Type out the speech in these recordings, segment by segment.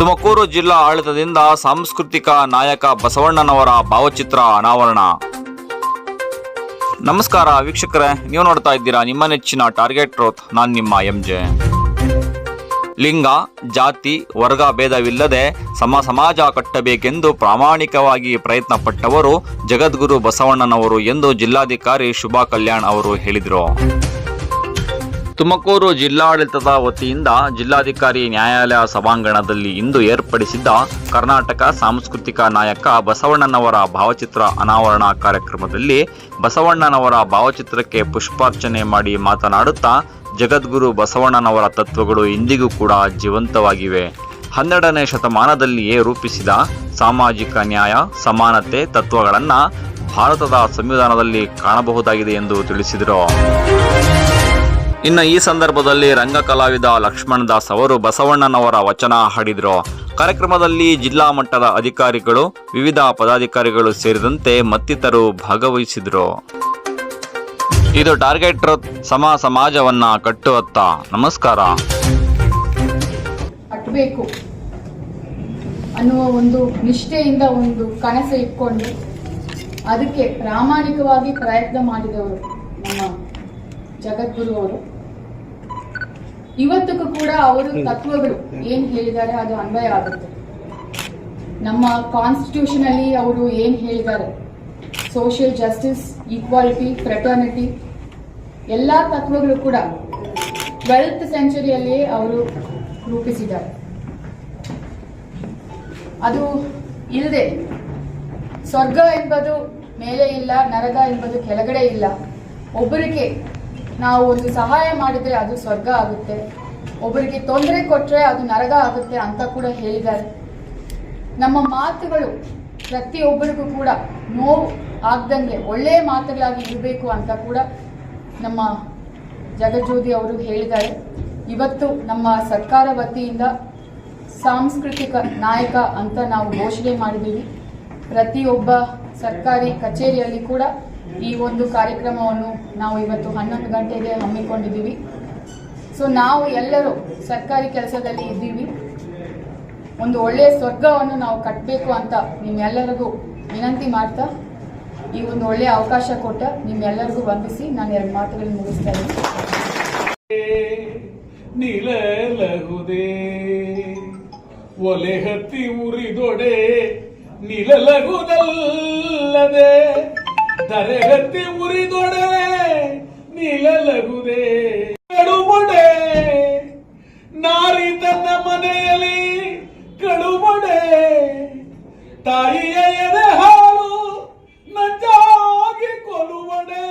ತುಮಕೂರು ಜಿಲ್ಲಾ ಆಡಳಿತದಿಂದ ಸಾಂಸ್ಕೃತಿಕ ನಾಯಕ ಬಸವಣ್ಣನವರ ಭಾವಚಿತ್ರ ಅನಾವರಣ. ನಮಸ್ಕಾರ ವೀಕ್ಷಕರೇ, ನೀವು ನೋಡ್ತಾ ಇದ್ದೀರಾ ನಿಮ್ಮ ನೆಚ್ಚಿನ ಟಾರ್ಗೆಟ್ ರೋತ್ ನಾನು ನಿಮ್ಮ ಎಂ ಜೆ ಲಿಂಗ, ಜಾತಿ, ವರ್ಗ ಭೇದವಿಲ್ಲದೆ ಸಮ ಸಮಾಜ ಕಟ್ಟಬೇಕೆಂದು ಪ್ರಾಮಾಣಿಕವಾಗಿ ಪ್ರಯತ್ನ ಪಟ್ಟವರು ಜಗದ್ಗುರು ಬಸವಣ್ಣನವರು ಎಂದು ಜಿಲ್ಲಾಧಿಕಾರಿ ಶುಭಾ ಕಲ್ಯಾಣ್ ಅವರು ಹೇಳಿದರು. ತುಮಕೂರು ಜಿಲ್ಲಾಡಳಿತದ ವತಿಯಿಂದ ಜಿಲ್ಲಾಧಿಕಾರಿ ನ್ಯಾಯಾಲಯ ಸಭಾಂಗಣದಲ್ಲಿ ಇಂದು ಏರ್ಪಡಿಸಿದ್ದ ಕರ್ನಾಟಕ ಸಾಂಸ್ಕೃತಿಕ ನಾಯಕ ಬಸವಣ್ಣನವರ ಭಾವಚಿತ್ರ ಅನಾವರಣ ಕಾರ್ಯಕ್ರಮದಲ್ಲಿ ಬಸವಣ್ಣನವರ ಭಾವಚಿತ್ರಕ್ಕೆ ಪುಷ್ಪಾರ್ಚನೆ ಮಾಡಿ ಮಾತನಾಡುತ್ತಾ ಜಗದ್ಗುರು ಬಸವಣ್ಣನವರ ತತ್ವಗಳು ಇಂದಿಗೂ ಕೂಡ ಜೀವಂತವಾಗಿವೆ. ಹನ್ನೆರಡನೇ ಶತಮಾನದಲ್ಲಿಯೇ ರೂಪಿಸಿದ ಸಾಮಾಜಿಕ ನ್ಯಾಯ, ಸಮಾನತೆ ತತ್ವಗಳನ್ನು ಭಾರತದ ಸಂವಿಧಾನದಲ್ಲಿ ಕಾಣಬಹುದಾಗಿದೆ ಎಂದು ತಿಳಿಸಿದರು. ಇನ್ನು ಈ ಸಂದರ್ಭದಲ್ಲಿ ರಂಗ ಕಲಾವಿದ ಲಕ್ಷ್ಮಣ್ ದಾಸ್ ಅವರು ಬಸವಣ್ಣನವರ ವಚನ ಹಾಡಿದರು. ಕಾರ್ಯಕ್ರಮದಲ್ಲಿ ಜಿಲ್ಲಾ ಮಟ್ಟದ ಅಧಿಕಾರಿಗಳು, ವಿವಿಧ ಪದಾಧಿಕಾರಿಗಳು ಸೇರಿದಂತೆ ಮತ್ತಿತರರು ಭಾಗವಹಿಸಿದರು. ಇದು ಟಾರ್ಗೆಟ್ ಸಮ ಸಮಾಜವನ್ನ ಕಟ್ಟುವತ್ತ ನಮಸ್ಕಾರ. ಕಟ್ಟಬೇಕು ಅನ್ನುವ ಒಂದು ನಿಷ್ಠೆಯಿಂದ ಒಂದು ಕನಸು ಇಟ್ಕೊಂಡು ಅದಕ್ಕೆ ಪ್ರಾಮಾಣಿಕವಾಗಿ ಪ್ರಯತ್ನ ಮಾಡಿದವರು ನಮ್ಮ ಜಗದ್ಗುರು ಅವರು. ಇವತ್ತಿಗೂ ಕೂಡ ಅವರು ತತ್ವಗಳು ಏನ್ ಹೇಳಿದ್ದಾರೆ ಅದು ಅನ್ವಯ ಆಗುತ್ತೆ. ನಮ್ಮ ಕಾನ್ಸ್ಟಿಟ್ಯೂಷನ್ ಅಲ್ಲಿ ಅವರು ಏನ್ ಹೇಳಿದ್ದಾರೆ? ಸೋಷಿಯಲ್ ಜಸ್ಟಿಸ್ ಈಕ್ವಾಲಿಟಿ ಫ್ರೆಟರ್ನಿಟಿ ಎಲ್ಲ ತತ್ವಗಳು ಕೂಡ ಟ್ವೆಲ್ತ್ ಸೆಂಚುರಿಯಲ್ಲಿ ಅವರು ರೂಪಿಸಿದ್ದಾರೆ. ಅದು ಇಲ್ಲದೆ ಸ್ವರ್ಗ ಎಂಬುದು ಮೇಲೆ ಇಲ್ಲ ನರಗ ಎಂಬುದು ಕೆಳಗಡೆ ಇಲ್ಲ. ಒಬ್ಬರಿಗೆ ನಾವು ಒಂದು ಸಹಾಯ ಮಾಡಿದ್ರೆ ಅದು ಸ್ವರ್ಗ ಆಗುತ್ತೆ. ಒಬ್ಬರಿಗೆ ತೊಂದರೆ ಕೊಟ್ಟರೆ ಅದು ನರಗ ಆಗುತ್ತೆ ಅಂತ ಕೂಡ ಹೇಳಿದ್ದಾರೆ. ನಮ್ಮ ಮಾತುಗಳು ಪ್ರತಿಯೊಬ್ಬರಿಗೂ ಕೂಡ ನೋವು ಆಗ್ದಂಗೆ ಒಳ್ಳೆಯ ಮಾತುಗಳಾಗಿ ಇರಬೇಕು ಅಂತ ಕೂಡ ನಮ್ಮ ಜಗಜ್ಯೋತಿ ಅವರು ಹೇಳಿದ್ದಾರೆ. ಇವತ್ತು ನಮ್ಮ ಸರ್ಕಾರ ವತಿಯಿಂದ ಸಾಂಸ್ಕೃತಿಕ ನಾಯಕ ಅಂತ ನಾವು ಘೋಷಣೆ ಮಾಡಿದ್ದೀವಿ. ಪ್ರತಿಯೊಬ್ಬ ಸರ್ಕಾರಿ ಕಚೇರಿಯಲ್ಲಿ ಕೂಡ ಈ ಒಂದು ಕಾರ್ಯಕ್ರಮವನ್ನು ನಾವು ಇವತ್ತು ಹನ್ನೊಂದು ಗಂಟೆಗೆ ಹಮ್ಮಿಕೊಂಡಿದ್ದೀವಿ. ಸೊ ನಾವು ಎಲ್ಲರೂ ಸರ್ಕಾರಿ ಕೆಲಸದಲ್ಲಿ ಇದ್ದೀವಿ. ಒಂದು ಒಳ್ಳೆಯ ಸ್ವರ್ಗವನ್ನು ನಾವು ಕಟ್ಟಬೇಕು ಅಂತ ನಿಮ್ಮೆಲ್ಲರಿಗೂ ವಿನಂತಿ ಮಾಡ್ತಾ, ಈ ಒಂದು ಒಳ್ಳೆಯ ಅವಕಾಶ ಕೊಟ್ಟ ನಿಮ್ಮೆಲ್ಲರಿಗೂ ವಂದಿಸಿ ನಾನು ಎರಡು ಮಾತುಗಳನ್ನು ಮುಗಿಸ್ತಾ ಒಲೆ ಹತ್ತಿ ಉರಿದೊಡೆ ನಿಲಲಗುದಲ್ಲದೆ ಹತ್ತಿ ಉರಿದೊಡೆ ನಿಲಲಗುದೇ ಕಡುಮೊಡೆ. ನಾರಿ ತನ್ನ ಮನೆಯಲ್ಲಿ ಕಡುಬೊಡೆ ತಾಯಿಯ ಎದೆ ಹಾಲು ನಂಜಾಗಿ ಕೊಲುವಡೆ.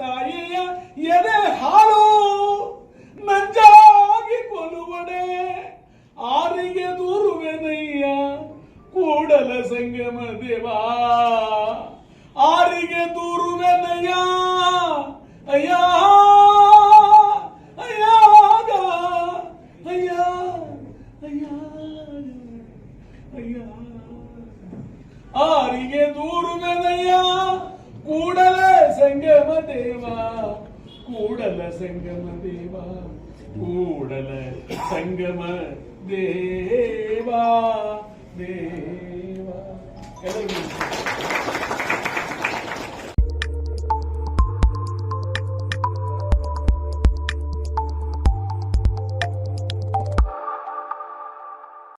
ತಾಯಿಯ ಎದೆ ಹಾಲು ನಂಜಾಗಿ ಕೊಲುವಡೆ. ಆರಿಗೆ ದೂರುವೆನಯ್ಯ ಕೂಡಲ ಸಂಗಮ ದೇವಾ. ಆರಿಗೆ ದೂರುವೆನಯ್ಯ ಅಯ್ಯ ಅಯ್ಯ ಅಯ್ಯ ಅಯ್ಯ ಅಯ್ಯ ಆರಿಗೆ ದೂರು ಮೆದಯ್ಯ ಕೂಡಲ ಸಂಗಮ ದೇವ ಕೂಡಲ ಸಂಗಮ ದೇವ ಕೂಡಲ ಸಂಗಮ ದೇವ ದೇವ ಎಲ್ಲರಿಗೂ